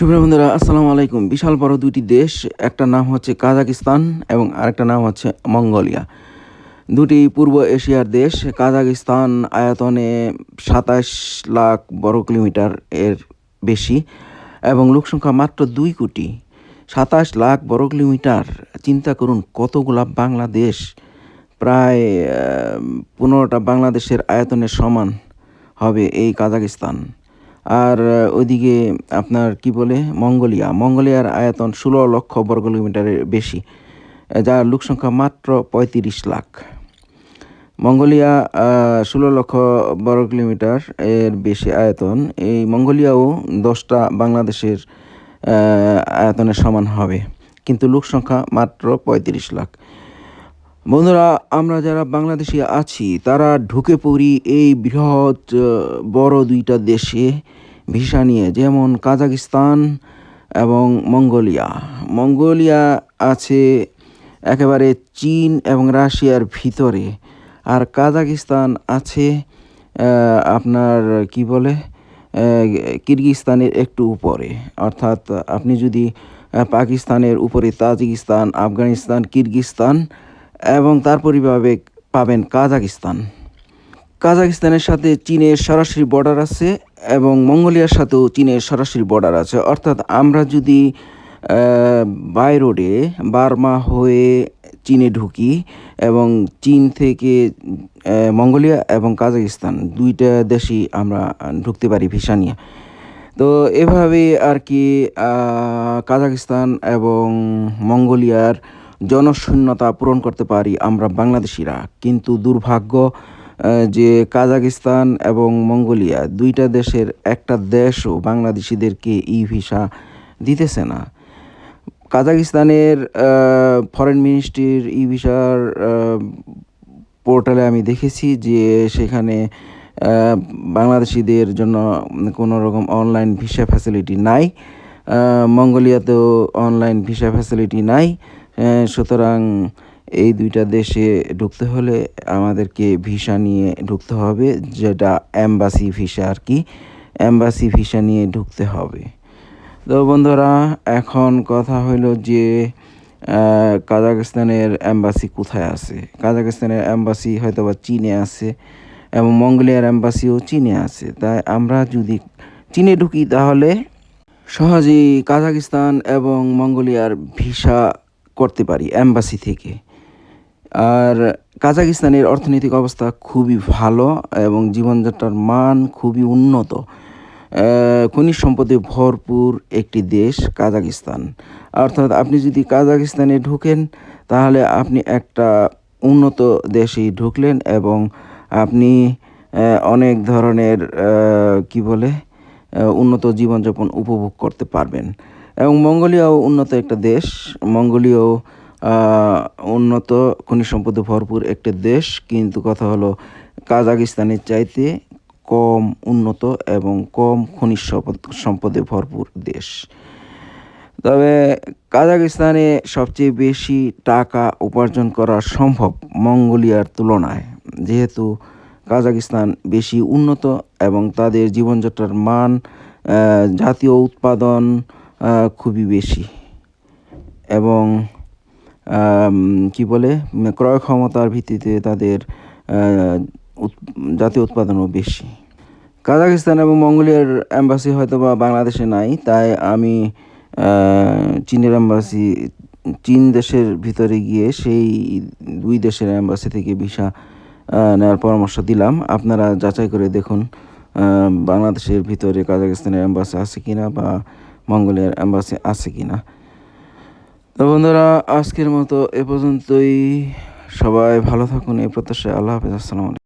সুপ্রিয় বন্ধুরা, আসসালামু আলাইকুম। বিশাল বড় দুটি দেশ, একটা নাম হচ্ছে কাজাকিস্তান এবং আরেকটা নাম হচ্ছে মঙ্গোলিয়া। দুটি পূর্ব এশিয়ার দেশ, কাজাকিস্তান আয়তনে সাতাশ লাখ বর্গ কিলোমিটার এর বেশি এবং লোকসংখ্যা মাত্র দুই কোটি। সাতাশ লাখ বর্গ কিলোমিটার, চিন্তা করুন, কতগুলা বাংলাদেশ প্রায় পনেরোটা বাংলাদেশের আয়তনের সমান হবে এই কাজাকিস্তান। আর ওইদিকে আপনার কি বলে, মঙ্গোলিয়া। মঙ্গোলিয়ার আয়তন ষোলো লক্ষ বর্গ কিলোমিটারের বেশি, যার লোক সংখ্যা মাত্র পঁয়ত্রিশ লাখ। মঙ্গোলিয়া ষোলো লক্ষ বর্গ কিলোমিটার এর বেশি আয়তন। এই মঙ্গোলিয়াও দশটা বাংলাদেশের আয়তনের সমান হবে, কিন্তু লোক সংখ্যা মাত্র পঁয়ত্রিশ লাখ। বন্ধুরা, আমরা যারা বাংলাদেশে আছি, তারা ঢুকে পড়ি এই বৃহৎ বড় দুইটা দেশে ভিসা নিয়ে, যেমন কাজাকিস্তান এবং মঙ্গোলিয়া। মঙ্গোলিয়া আছে একেবারে চীন এবং রাশিয়ার ভিতরে, আর কাজাকিস্তান আছে আপনার কি বলে কিরগিস্তানের একটু উপরে। অর্থাৎ আপনি যদি পাকিস্তানের উপরে, তাজিকিস্তান, আফগানিস্তান, কিরগিস্তান এবং তার পরিভাবে পাবেন কাজাকিস্তান। কাজাকিস্তানের সাথে চীনের সরাসরি বর্ডার আছে এবং মঙ্গোলিয়ার সাথেও চীনের সরাসরি বর্ডার আছে। অর্থাৎ আমরা যদি বাই রোডে বার্মা হয়ে চীনে ঢুকি এবং চীন থেকে মঙ্গোলিয়া এবং কাজাকিস্তান দুইটা দেশই আমরা ঢুকতে পারি ভিসা নিয়ে। তো এভাবে আর কি কাজাকিস্তান এবং মঙ্গোলিয়ার জনশূন্যতা পূরণ করতে পারি আমরা বাংলাদেশিরা। কিন্তু দুর্ভাগ্য যে কাজাকিস্তান এবং মঙ্গোলিয়া দুইটা দেশের একটা দেশও বাংলাদেশিদেরকে ই ভিসা দিতেছে না। কাজাকিস্তানের ফরেন মিনিস্ট্রির ই ভিসার পোর্টালে আমি দেখেছি যে সেখানে বাংলাদেশিদের জন্য কোনো রকম অনলাইন ভিসা ফ্যাসিলিটি নাই। মঙ্গোলিয়াতেও অনলাইন ভিসা ফ্যাসিলিটি নাই। সুতরাং এই দুইটা দেশে ঢুকতে হলে আমাদেরকে ভিসা নিয়ে ঢুকতে হবে, যেটা অ্যাম্বাসি ভিসা আর কি। অ্যাম্বাসি ভিসা নিয়ে ঢুকতে হবে। তো বন্ধুরা, এখন কথা হলো যে কাজাকিস্তানের অ্যাম্বাসি কোথায় আছে? কাজাকিস্তানের অ্যাম্বাসি হয়তো বা চীনে আছে এবং মঙ্গোলিয়ার অ্যাম্বাসিও চীনে আছে। তাই আমরা যদি চীনে ঢুকি তাহলে সহজেই কাজাকিস্তান এবং মঙ্গোলিয়ার ভিসা করতে পারি অ্যাম্বাসি থেকে। আর কাজাকিস্তানের অর্থনৈতিক অবস্থা খুবই ভালো এবং জীবনযাত্রার মান খুবই উন্নত। খনিজ সম্পদে ভরপুর একটি দেশ কাজাকিস্তান। অর্থাৎ আপনি যদি কাজাকিস্তানে ঢুকেন, তাহলে আপনি একটা উন্নত দেশেই ঢুকলেন এবং আপনি অনেক ধরনের কি বলে উন্নত জীবনযাপন উপভোগ করতে পারবেন। এবং মঙ্গোলিয়াও উন্নত একটা দেশ। মঙ্গোলিয়াও উন্নত, খনিজ সম্পদে ভরপুর একটা দেশ। কিন্তু কথা হলো, কাজাকিস্তানের চাইতে কম উন্নত এবং কম খনিজ সম্পদ, সম্পদে ভরপুর দেশ। তবে কাজাকিস্তানে সবচেয়ে বেশি টাকা উপার্জন করা সম্ভব মঙ্গোলিয়ার তুলনায়। যেহেতু কাজাকিস্তান বেশি উন্নত এবং তাদের জীবনযাত্রার মান জাতীয় উৎপাদন খুবই বেশি। এবং কি বলে, ক্রয় ক্ষমতার ভিত্তিতে তাদের জাতীয় উৎপাদনও বেশি। কাজাকিস্তান এবং মঙ্গোলিয়ার অ্যাম্বাসি হয়তো বা বাংলাদেশে নাই, তাই আমি চীনের অ্যাম্বাসি চীন দেশের ভিতরে গিয়ে সেই দুই দেশের অ্যাম্বাসি থেকে ভিসা নেওয়ার পরামর্শ দিলাম। আপনারা যাচাই করে দেখুন বাংলাদেশের ভিতরে কাজাকিস্তানের অ্যাম্বাসি আছে কিনা বা মঙ্গোলিয়ার অ্যাম্বাসি আছে কি না তো বন্ধুরা, আজকের মতো এ পর্যন্তই। সবাই ভালো থাকুন, এই প্রত্যাশায় আল্লাহ হাফিজ, আসসালামু